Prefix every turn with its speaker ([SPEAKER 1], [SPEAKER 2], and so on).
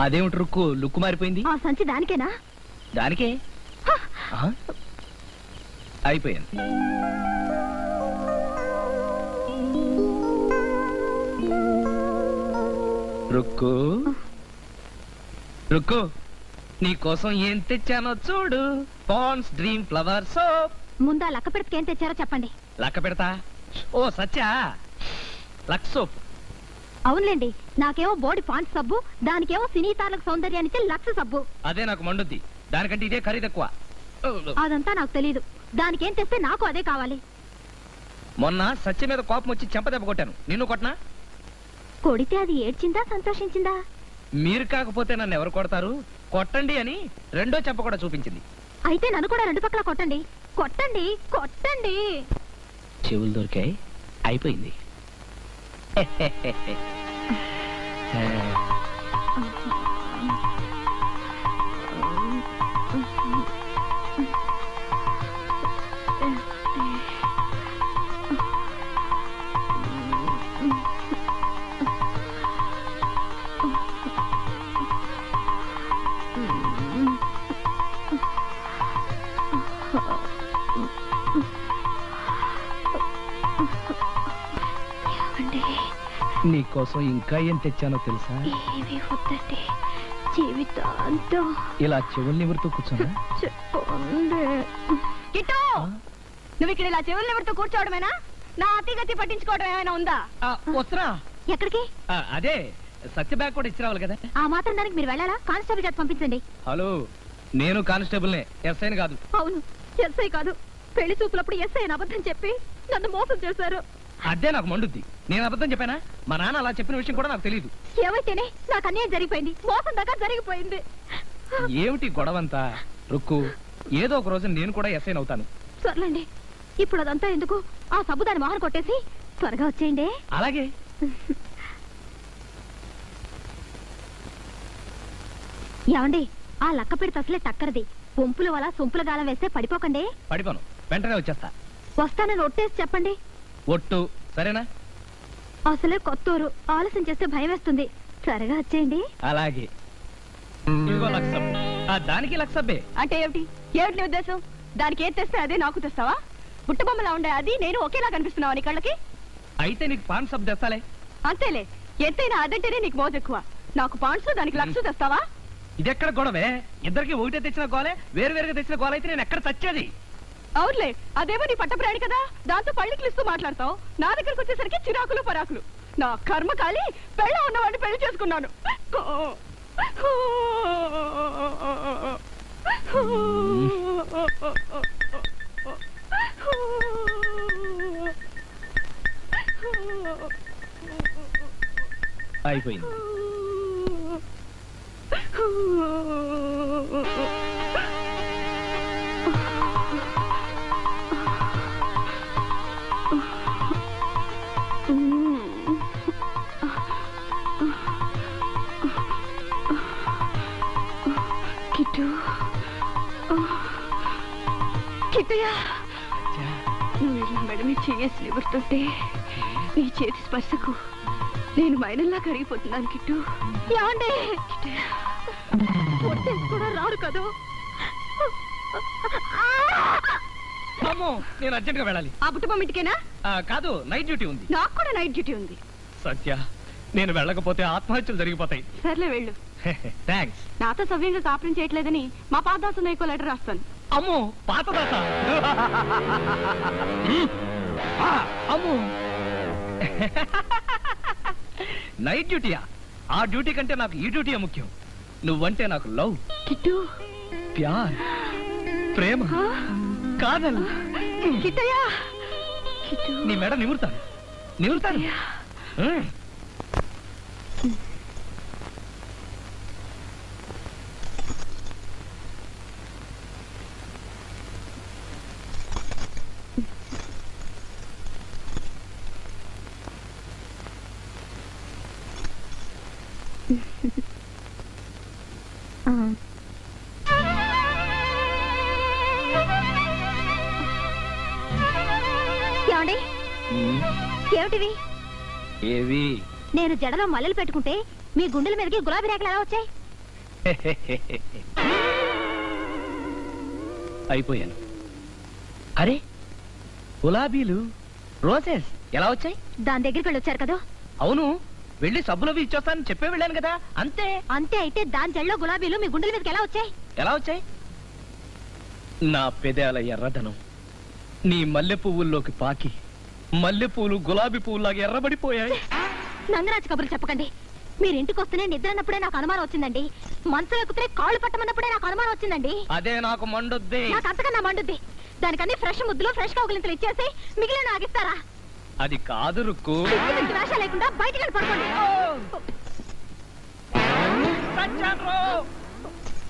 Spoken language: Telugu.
[SPEAKER 1] అదేమిటి రుక్కు? లుక్కు మారిపోయింది?
[SPEAKER 2] ఆ సంచి దానికేనా?
[SPEAKER 1] దానికే. అయిపోయాను రుక్కు? రుక్కు? నీ కోసం ఏం తెచ్చానో చూడు. పాన్స్ డ్రీమ్ ఫ్లవర్ సోప్
[SPEAKER 2] ముందా లక్క పెడితే ఏం తెచ్చారో చెప్పండి.
[SPEAKER 1] లక్క పెడతా? ఓ సత్యా. Lux soap.
[SPEAKER 2] అవునులేండి నాకేమో బోడి పాంట్ సబ్బు దానికేమో సినీ తారలకు సౌందర్యాన్నిచ్చే లక్ష సబ్బు.
[SPEAKER 1] అదే నాకు మండుద్ది. దానికంటే ఇదే ఖరీదు ఎక్కువ.
[SPEAKER 2] అదంతా నాకు తెలియదు దానికేం తెస్తే నాకు అదే కావాలి.
[SPEAKER 1] మొన్న సత్య మీద కోపం వచ్చి చెంపదెబ్బ కొట్టాను. నిన్ను కొట్టనా
[SPEAKER 2] కొడితే అది ఏడ్చిందా సంతోషించిందా?
[SPEAKER 1] మీరు కాకపోతే నన్ను ఎవరు కొడతారు? కొట్టండి అని రెండో చెంప కూడా చూపించింది.
[SPEAKER 2] అయితే నన్ను కూడా రెండు పక్కల కొట్టండి. కొట్టండి కొట్టండి.
[SPEAKER 1] చెవులు దొరికాయి అయిపోయింది. నీకోసం ఇంకా ఏం తెచ్చానో తెలుసా?
[SPEAKER 2] ఏమి వద్దండి. జీవితాంతం
[SPEAKER 1] ఇలా చెవుల్ని నివృత్తూ కూర్చోనా?
[SPEAKER 2] చెప్పండి. కిట్టు! నువ్వు ఇక్కడ ఇలా చెవులు ఎవరితో కూర్చోవడమేనా? నా అతిగతి పట్టించుకోవడం ఏమైనా ఉందా?
[SPEAKER 1] వస్తున్నా.
[SPEAKER 2] ఎక్కడికి?
[SPEAKER 1] అదే సత్య బ్యాగ్ కూడా ఇచ్చి రావాలి కదా.
[SPEAKER 2] ఆ మాత్రం దానికి మీరు వెళ్ళాలా? కానిస్టేబుల్ చేత పంపించండి.
[SPEAKER 1] హలో నేను కానిస్టేబుల్నే ఎస్ఐని కాదు.
[SPEAKER 2] అవును. ఎస్ఐ కాదు. పెళ్ళి చూపులప్పుడు ఎస్ఐ అని అబద్ధం చెప్పి నన్ను మోసం చేశారు.
[SPEAKER 1] అదే నాకు మండుద్ది. నేను అబద్ధం చెప్పానా? మా నాన్న అలా చెప్పిన విషయం కూడా నాకు తెలియదు
[SPEAKER 2] ఏమైతేనే నాకు అన్యాయం జరిగిపోయింది. మోసం దాకా జరిగిపోయింది.
[SPEAKER 1] ఏమిటి గొడవంతా? రుక్కు ఏదో ఒక రోజు నేను కూడా ఎస్ఐని అవుతాను.
[SPEAKER 2] సర్లేండి ఇప్పుడు అదంతా ఎందుకు? ఆ సబ్బు దాని మొహన కొట్టేసి త్వరగా వచ్చేయండి.
[SPEAKER 1] అలాగే.
[SPEAKER 2] ఏమండి ఆ లక్క పెడితే అసలే టక్కరది. పొంపుల వల్ల సొంపుల గాలం వేస్తే పడిపోకండి.
[SPEAKER 1] పడిపోను. వెంటనే వచ్చేస్తా.
[SPEAKER 2] వస్తానని ఒట్టేసి చెప్పండి.
[SPEAKER 1] ఒట్టు సరేనా?
[SPEAKER 2] అసలే కొత్తూరు. ఆలస్యం చేస్తే భయం వేస్తుంది. త్వరగా వచ్చేయండి.
[SPEAKER 1] అలాగే. ఇదిగో లక్షం ఆ దానికి లక్షబ్బే
[SPEAKER 2] అంటే ఏమిటి? ఏమిటి నీ ఉద్దేశం? దానికి ఏది తెస్తే అదే నాకు తెస్తావా? బుట్టబొమ్మలా ఉండే అది నేను ఒకేలా కనిపిస్తున్నావా నీ కళ్ళకి?
[SPEAKER 1] అయితే నీకు పాన్ సబ్ తెస్తాలే.
[SPEAKER 2] అంతేలే. ఎంతైనా అదంటేనే నీకు మోజు ఎక్కువ. నాకు పాండ్స్ దానికి లక్ష తెస్తావా?
[SPEAKER 1] ఇదెక్కడ గొడవే ఇద్దరికి ఒకటే తెచ్చిన గోలే వేరు వేరుగా తెచ్చిన గోల అయితే నేను ఎక్కడ చచ్చేది
[SPEAKER 2] అవునులే అదేమో నీ పట్టప్రాణి కదా దాంతో పళ్ళికిలిస్తూ మాట్లాడతావు నా దగ్గరకు వచ్చేసరికి చిరాకులు పరాకులు నా కర్మ కాలి పెళ్ళ ఉన్నవాడిని పెళ్ళి చేసుకున్నాను
[SPEAKER 1] అయిపోయింది
[SPEAKER 2] కిట్టు. కిట్టయ్యా. నువ్వు ఇలా మెడమి చేసి నిబడుతుంటే నీ చేతి స్పర్శకు నేను మైనల్లా కరిగిపోతున్నాను కిట్టు. ఏమండి? ఒట్టేసి కూడా రారు కదా.
[SPEAKER 1] అమ్మో నేను అర్జెంట్గా వెళ్ళాలి.
[SPEAKER 2] ఆ బుట్టబొమ్మ ఇంటికేనా?
[SPEAKER 1] ఆ, కాదు నైట్ డ్యూటీ ఉంది.
[SPEAKER 2] నాకు కూడా నైట్ డ్యూటీ ఉంది.
[SPEAKER 1] సత్య నేను వెళ్ళకపోతే ఆత్మహత్యలు జరిగిపోతాయి.
[SPEAKER 2] సర్లే వెళ్ళు.
[SPEAKER 1] థ్యాంక్స్
[SPEAKER 2] నాతో సవ్యంగా కాపురం చేయట్లేదని మా పాదాసు నాయకో లెటర్ రాస్తాను.
[SPEAKER 1] అమ్మో పాత దాత అమ్మో. నైట్ డ్యూటీయా ఆ? డ్యూటీ కంటే నాకు ఈ డ్యూటీ ముఖ్యం. నువ్వంటే నాకు లవ్.
[SPEAKER 2] కిట్టు.
[SPEAKER 1] ప్యార్. ప్రేమ. కాదల్.
[SPEAKER 2] కిట్టయ్యా. కిట్టు.
[SPEAKER 1] నీ మెడ నిమురుతాను. నిమురుతాను.
[SPEAKER 3] ఏమిటివి?
[SPEAKER 1] ఏవి?
[SPEAKER 3] నేను జడలో మల్లెలు పెట్టుకుంటే మీ గుండెల మీదకి గులాబీ రేఖలు ఎలా వచ్చాయి?
[SPEAKER 1] అయిపోయాను. అరే గులాబీలు రోజెస్ ఎలా వచ్చాయి?
[SPEAKER 3] దాని దగ్గరికి వెళ్ళి వచ్చారు కదా?
[SPEAKER 1] అవును వెళ్ళి సబ్బులవి ఇచ్చేస్తానని చెప్పే వెళ్ళాను కదా అంతే.
[SPEAKER 3] అంతే అయితే దాని జడలో గులాబీలు మీ గుండెల మీదకి ఎలా వచ్చాయి?
[SPEAKER 1] ఎలా వచ్చాయి? నా పెదాల ఎర్రదనం నీ మల్లె పువ్వుల్లోకి పాకి మల్లె పువ్వులు గులాబీ పువ్వులాగా ఎర్రబడిపోయాయి.
[SPEAKER 3] నంగరాజు కబుర్లు చెప్పకండి. మీరు ఇంటికి వస్తేనే నిద్ర అన్నప్పుడే నాకు అనుమానం వచ్చిందండి. మంచం ఎక్కితే కాళ్ళు పట్టమన్నప్పుడే నాకు అనుమానం వచ్చిందంది
[SPEAKER 1] అదే నాకు మండుద్ది.
[SPEAKER 3] నాకు అంతకన్నా మండుద్ది. దానికన్నీ ఫ్రెష్ ముద్దులు ఫ్రెష్ కౌగులింతలు ఇచ్చేసి మిగిలిన ఆగిస్తారా?
[SPEAKER 1] అది కాదు రుక్కు.
[SPEAKER 3] వేషాలు లేకుండా బయటికి వెళ్ళి పడుకోండి!